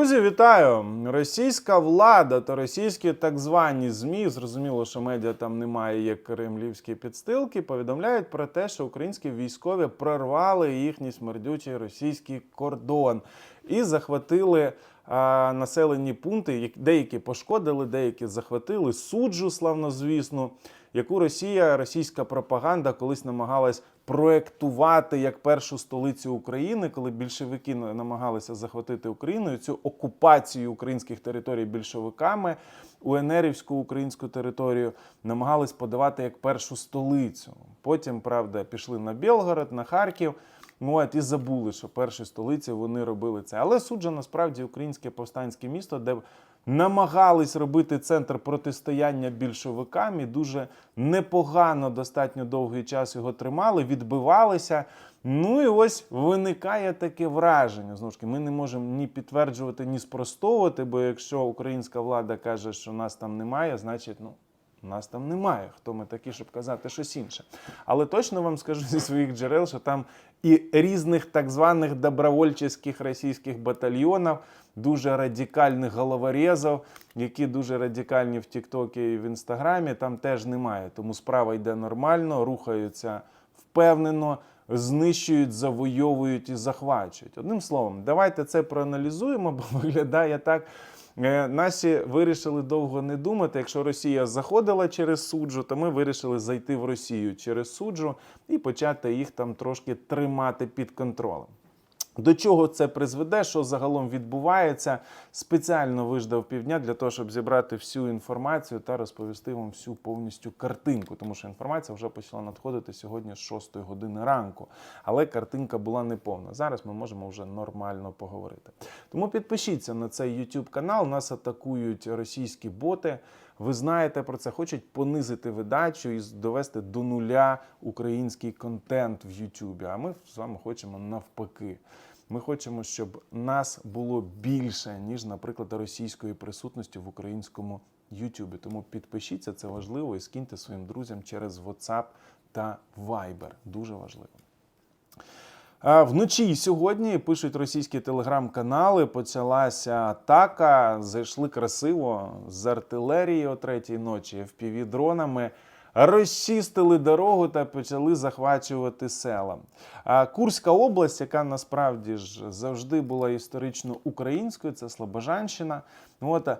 Друзі, вітаю! Російська влада та російські так звані ЗМІ, зрозуміло, що медіа там немає як кремлівські підстилки, повідомляють про те, що українські військові прорвали їхній смердючий російський кордон і захватили населені пункти, деякі пошкодили, деякі захватили суджу, славнозвісну, яку Росія, російська пропаганда колись намагалась проектувати як першу столицю України, коли більшовики намагалися захватити Україну, і цю окупацію українських територій більшовиками, УНРівську українську територію намагались подавати як першу столицю. Потім, правда, пішли на Білгород, на Харків. Ну, от і забули, що перші столиці вони робили це. Але суджа насправді українське повстанське місто, де намагались робити центр протистояння більшовикам і дуже непогано достатньо довгий час його тримали, відбивалися. Ну і ось виникає таке враження. Знову ж ми не можемо ні підтверджувати, ні спростовувати, бо якщо українська влада каже, що нас там немає, значить, ну. Нас там немає. Хто ми такі, щоб казати щось інше. Але точно вам скажу зі своїх джерел, що там і різних так званих добровольчих російських батальйонів, дуже радикальних головорезів, які дуже радикальні в Тіктокі і в Інстаграмі, там теж немає. Тому справа йде нормально, рухаються впевнено, знищують, завойовують і захвачують. Одним словом, давайте це проаналізуємо, бо виглядає так. Е, Наші вирішили довго не думати. Якщо Росія заходила через суджу, то ми вирішили зайти в Росію через суджу і почати їх там трошки тримати під контролем. До чого це призведе, що загалом відбувається? Спеціально виждав півдня для того, щоб зібрати всю інформацію та розповісти вам всю повністю картинку, тому що інформація вже почала надходити сьогодні з 6 години ранку. Але картинка була неповна. Зараз ми можемо вже нормально поговорити. Тому підпишіться на цей YouTube канал. Нас атакують російські боти. Ви знаєте про це, хочуть понизити видачу і довести до нуля український контент в Ютубі. А ми з вами хочемо навпаки. Ми хочемо, щоб нас було більше, ніж, наприклад, російської присутності в українському Ютубі. Тому підпишіться, це важливо, і скиньте своїм друзям через WhatsApp та Viber. Дуже важливо. А Вночі сьогодні пишуть російські телеграм-канали. Почалася атака. Зайшли красиво з артилерії о третій ночі, fpv дронами. Розчистили дорогу та почали захвачувати села. А Курська область, яка насправді ж завжди була історично українською, це Слобожанщина. От, а,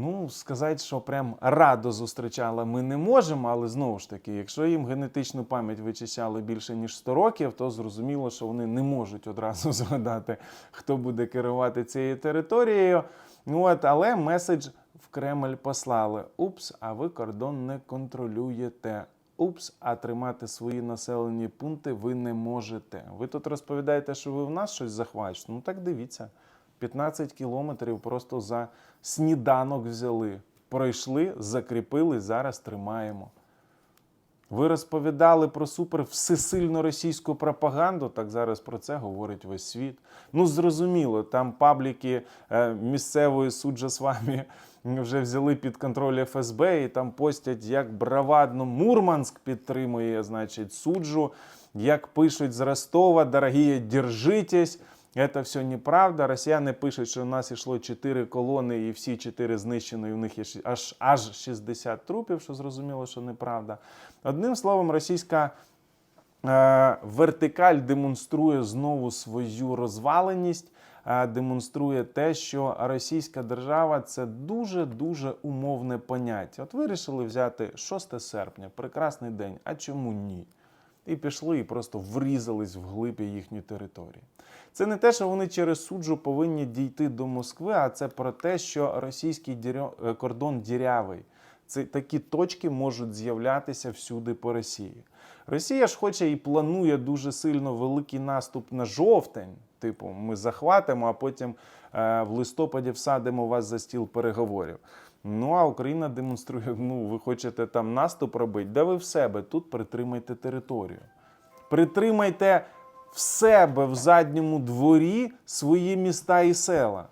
Ну, сказати, що прям радо зустрічали ми не можемо, але знову ж таки, якщо їм генетичну пам'ять вичищали більше ніж 100 років, то зрозуміло, що вони не можуть одразу згадати, хто буде керувати цією територією. Ну, от, але меседж в Кремль послали: Упс, а ви кордон не контролюєте. Упс, а тримати свої населені пункти ви не можете. Ви тут розповідаєте, що ви в нас щось захвачуєте. Ну так дивіться. 15 кілометрів просто за сніданок взяли. Пройшли, закріпили, зараз тримаємо. Ви розповідали про супер всесильну російську пропаганду, так зараз про це говорить весь світ. Ну, зрозуміло, там пабліки е, місцевої суджа з вами вже взяли під контроль ФСБ і там постять, як бравадно Мурманськ підтримує, значить, суджу, як пишуть з Ростова, дорогі, держитесь. Це все неправда. Росіяни пишуть, що у нас йшло 4 колони, і всі 4 знищено, і у них є аж, аж 60 трупів, що зрозуміло, що неправда. Одним словом, російська е, вертикаль демонструє знову свою розваленість, е, демонструє те, що російська держава це дуже-дуже умовне поняття. От вирішили взяти 6 серпня, прекрасний день. А чому ні? І пішли і просто врізались в глибі їхньої території. Це не те, що вони через суджу повинні дійти до Москви, а це про те, що російський дірьо- е, кордон дірявий. Це такі точки можуть з'являтися всюди по Росії. Росія ж хоче і планує дуже сильно великий наступ на жовтень. Типу, ми захватимо, а потім е, в листопаді всадимо вас за стіл переговорів. Ну а Україна демонструє: ну, ви хочете там наступ робити, да ви в себе тут притримайте територію. Притримайте в себе в задньому дворі свої міста і села.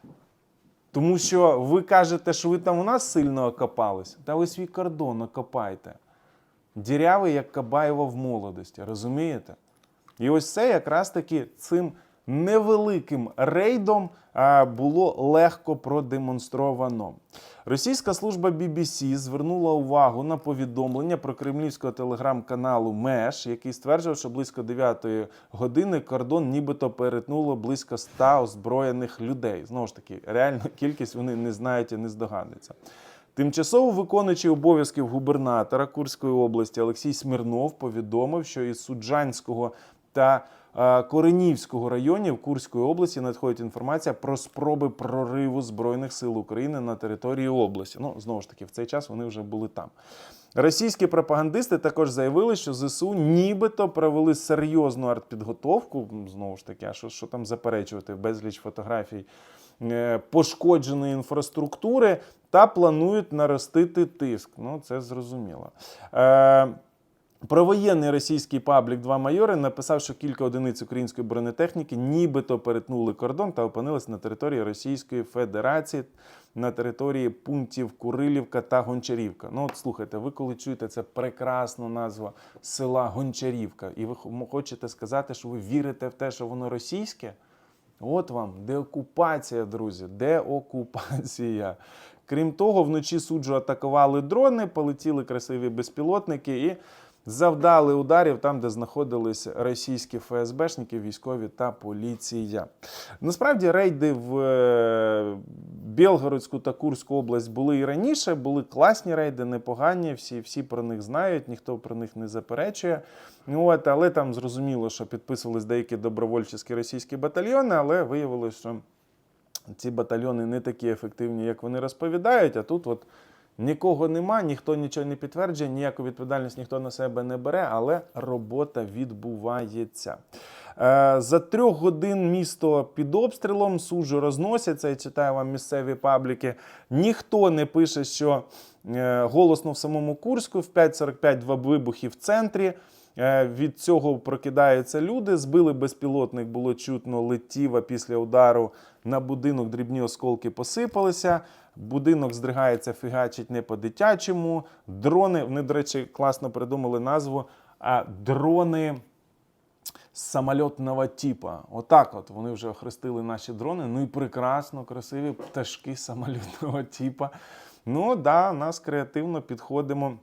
Тому що ви кажете, що ви там у нас сильно окопались, та ви свій кордон окопайте. Дірявий, як Кабаєва в молодості, розумієте? І ось це якраз таки цим невеликим рейдом було легко продемонстровано. Російська служба BBC звернула увагу на повідомлення про кремлівського телеграм-каналу МЕШ, який стверджував, що близько 9 години кордон нібито перетнуло близько 100 озброєних людей. Знову ж таки, реальну кількість вони не знають і не здогадуються. Тимчасово виконуючий обов'язків губернатора Курської області Олексій Смірнов повідомив, що із Суджанського та Коренівського районів Курської області надходить інформація про спроби прориву Збройних сил України на території області. Ну, знову ж таки, в цей час вони вже були там. Російські пропагандисти також заявили, що ЗСУ нібито провели серйозну артпідготовку. Знову ж таки, а що, що там заперечувати безліч фотографій е, пошкодженої інфраструктури та планують наростити тиск. Ну, це зрозуміло. Е, Провоєнний російський паблік «Два майори написав, що кілька одиниць української бронетехніки нібито перетнули кордон та опинилися на території Російської Федерації, на території пунктів Курилівка та Гончарівка. Ну, от слухайте, ви коли чуєте це прекрасну назву села Гончарівка, і ви хочете сказати, що ви вірите в те, що воно російське? От вам деокупація, друзі, деокупація. Крім того, вночі суджу атакували дрони, полетіли красиві безпілотники і завдали ударів там, де знаходились російські ФСБшники, військові та поліція. Насправді рейди в е, Білгородську та Курську область були і раніше, були класні рейди, непогані. Всі, всі про них знають, ніхто про них не заперечує. От, але там зрозуміло, що підписувались деякі добровольчі російські батальйони, але виявилось, що ці батальйони не такі ефективні, як вони розповідають. А тут от нікого нема, ніхто нічого не підтверджує, ніяку відповідальність ніхто на себе не бере, але робота відбувається. Е, За трьох годин місто під обстрілом суджу розносяться. Я читаю вам місцеві пабліки. Ніхто не пише, що е, голосно в самому Курську в 5.45 два вибухи в центрі. Е, Від цього прокидаються люди. Збили безпілотник, було чутно летів, а після удару на будинок дрібні осколки посипалися. Будинок здригається, фігачить не по-дитячому. Дрони, вони, до речі, класно придумали назву. А дрони самольотного типа. Отак от вони вже охрестили наші дрони. Ну і прекрасно, красиві пташки самольотного типа. Ну да, нас креативно підходимо.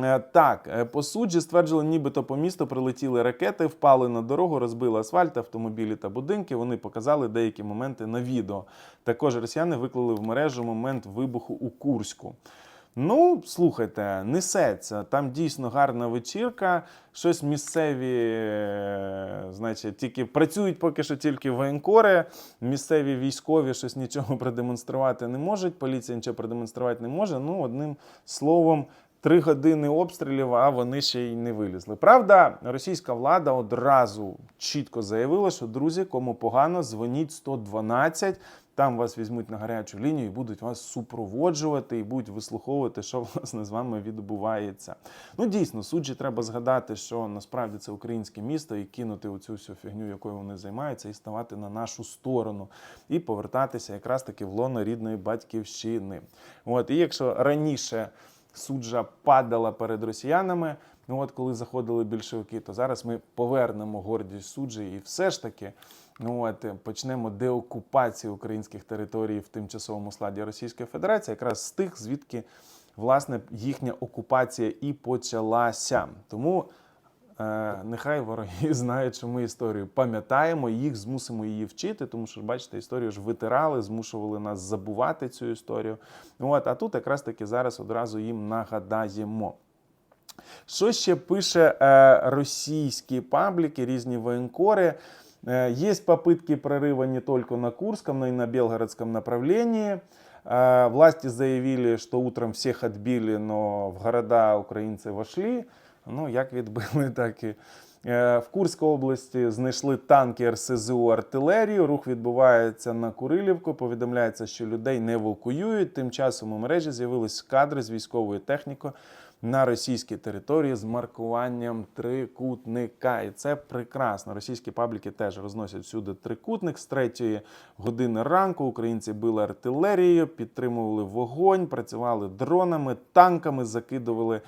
Е, Так, е, по суджі стверджували, нібито по місту прилетіли ракети, впали на дорогу, розбили асфальт, автомобілі та будинки. Вони показали деякі моменти на відео. Також росіяни виклали в мережу момент вибуху у Курську. Ну, слухайте, несеться. Там дійсно гарна вечірка. Щось місцеві, е, значить, тільки працюють поки що тільки воєнкори. Місцеві військові щось нічого продемонструвати не можуть. Поліція нічого продемонструвати не може. Ну, одним словом, три години обстрілів, а вони ще й не вилізли. Правда, російська влада одразу чітко заявила, що друзі, кому погано, дзвоніть 112. Там вас візьмуть на гарячу лінію і будуть вас супроводжувати і будуть вислуховувати, що власне з вами відбувається. Ну дійсно, суджі треба згадати, що насправді це українське місто, і кинути оцю всю фігню, якою вони займаються, і ставати на нашу сторону, і повертатися якраз таки в лоно рідної батьківщини. От і якщо раніше суджа падала перед росіянами. Ну от коли заходили більшовики, то зараз ми повернемо гордість суджі і все ж таки ну от, почнемо деокупацію українських територій в тимчасовому складі Російської Федерації, якраз з тих, звідки власне їхня окупація і почалася. Тому нехай вороги знають, що ми історію пам'ятаємо, і їх змусимо її вчити, тому що бачите, історію ж витирали, змушували нас забувати цю історію. От, а тут якраз таки зараз одразу їм нагадаємо. Що ще пише е, російські паблики, різні военкори? Э, Есть попытки прорыва не только на Курском, но и на Белгородском направлении. Э, Власти заявили, что утром всех отбили, но в города українці вошли. Ну, як відбили, так і. Е, В Курській області знайшли танки РСЗУ артилерію. Рух відбувається на Курилівку. Повідомляється, що людей не евакуюють. Тим часом у мережі з'явились кадри з військовою технікою на російській території з маркуванням трикутника. І це прекрасно. Російські пабліки теж розносять всюди трикутник. З третьої години ранку українці били артилерією, підтримували вогонь, працювали дронами, танками, закидували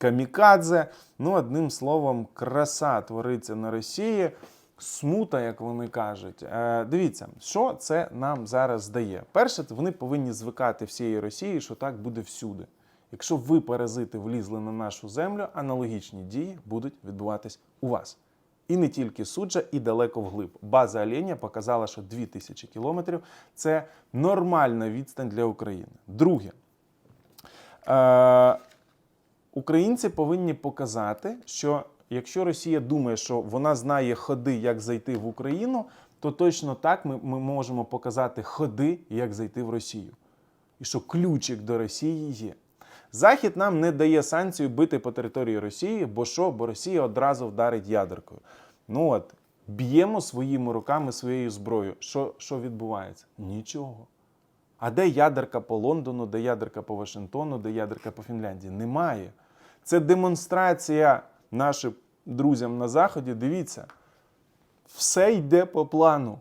камікадзе. Ну, одним словом, краса твориться на Росії. смута, як вони кажуть. Е, дивіться, що це нам зараз дає. Перше, вони повинні звикати всієї Росії, що так буде всюди. Якщо ви, паразити, влізли на нашу землю, аналогічні дії будуть відбуватись у вас. І не тільки суджа, і далеко вглиб. База Оленя показала, що 2000 кілометрів це нормальна відстань для України. Друге, е, українці повинні показати, що якщо Росія думає, що вона знає ходи, як зайти в Україну, то точно так ми, ми можемо показати ходи, як зайти в Росію. І що ключик до Росії є. Захід нам не дає санкцію бити по території Росії, бо що? Бо Росія одразу вдарить ядеркою. Ну от, б'ємо своїми руками своєю зброєю. Що, що відбувається? Нічого. А де ядерка по Лондону, де ядерка по Вашингтону, де ядерка по Фінляндії? Немає. Це демонстрація нашим друзям на Заході. Дивіться, все йде по плану,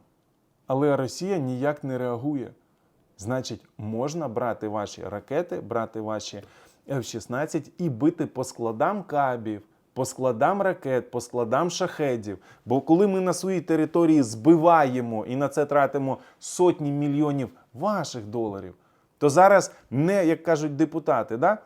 але Росія ніяк не реагує. Значить, можна брати ваші ракети, брати ваші F-16 і бити по складам кабів, по складам ракет, по складам шахедів. Бо коли ми на своїй території збиваємо і на це тратимо сотні мільйонів ваших доларів, то зараз не, як кажуть депутати, да?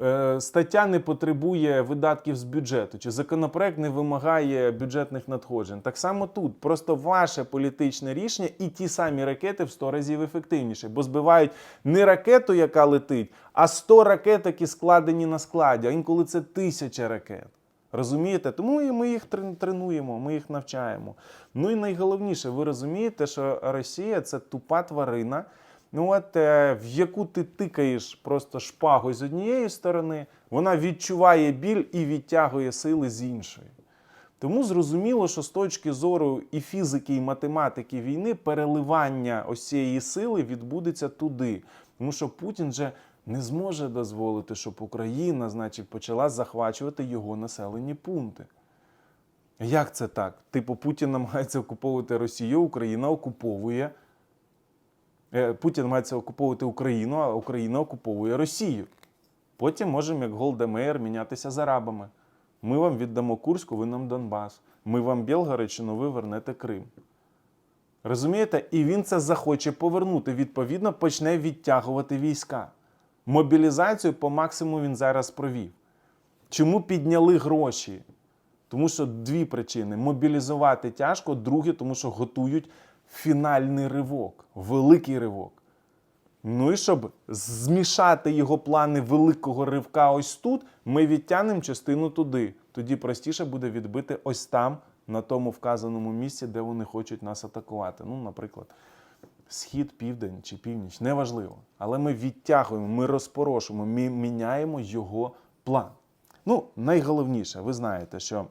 Е, стаття не потребує видатків з бюджету, чи законопроект не вимагає бюджетних надходжень. Так само тут просто ваше політичне рішення і ті самі ракети в 100 разів ефективніше, бо збивають не ракету, яка летить, а 100 ракет, які складені на складі, а інколи це тисяча ракет. Розумієте? Тому і ми їх тренуємо, ми їх навчаємо. Ну і найголовніше, ви розумієте, що Росія це тупа тварина, ну от е, в яку ти тикаєш просто шпагою з однієї сторони, вона відчуває біль і відтягує сили з іншої. Тому зрозуміло, що з точки зору і фізики, і математики війни переливання ось цієї сили відбудеться туди. Тому що Путін же не зможе дозволити, щоб Україна, значить, почала захвачувати його населені пункти. Як це так? Типу, Путін намагається окуповувати Росію, Україна окуповує. Е, Путін намагається окуповувати Україну, а Україна окуповує Росію. Потім можемо, як Голда Меєр, мінятися з арабами. Ми вам віддамо Курську, ви нам Донбас. Ми вам Білгородщину, ви вернете Крим. Розумієте? І він це захоче повернути. Відповідно, почне відтягувати війська. Мобілізацію по максимуму він зараз провів. Чому підняли гроші? Тому що дві причини: мобілізувати тяжко, друге, тому що готують фінальний ривок, великий ривок. Ну і щоб змішати його плани великого ривка ось тут, ми відтягнемо частину туди. Тоді простіше буде відбити ось там, на тому вказаному місці, де вони хочуть нас атакувати. Ну, наприклад, схід, південь чи північ, неважливо. Але ми відтягуємо, ми розпорошуємо, ми міняємо його план. Ну, найголовніше, ви знаєте, що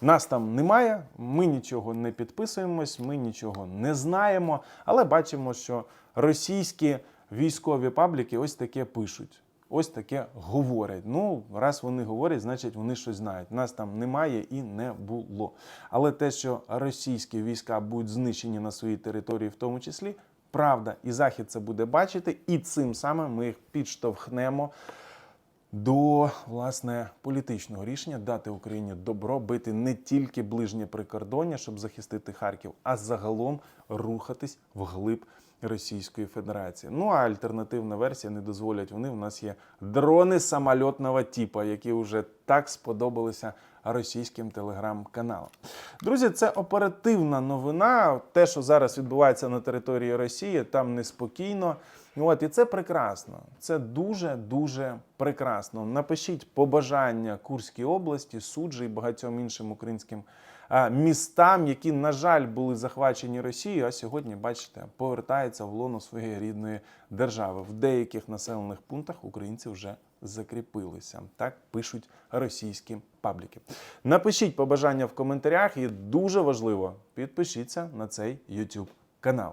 нас там немає, ми нічого не підписуємось, ми нічого не знаємо, але бачимо, що російські військові пабліки ось таке пишуть, ось таке говорять. Ну, раз вони говорять, значить вони щось знають. Нас там немає і не було. Але те, що російські війська будуть знищені на своїй території, в тому числі, правда, і Захід це буде бачити, і цим самим ми їх підштовхнемо до власне політичного рішення дати Україні добро бити не тільки ближнє прикордоння, щоб захистити Харків, а загалом рухатись вглиб Російської Федерації. Ну а альтернативна версія не дозволять вони. У нас є дрони самольотного типу, які вже так сподобалися російським телеграм-каналам. Друзі, це оперативна новина. Те, що зараз відбувається на території Росії, там неспокійно. От, і це прекрасно. Це дуже дуже прекрасно. Напишіть побажання Курській області, суджі і багатьом іншим українським містам, які, на жаль, були захвачені Росією, а сьогодні, бачите, повертаються в лоно своєї рідної держави. В деяких населених пунктах українці вже закріпилися. Так пишуть російські пабліки. Напишіть побажання в коментарях, і дуже важливо, підпишіться на цей YouTube канал.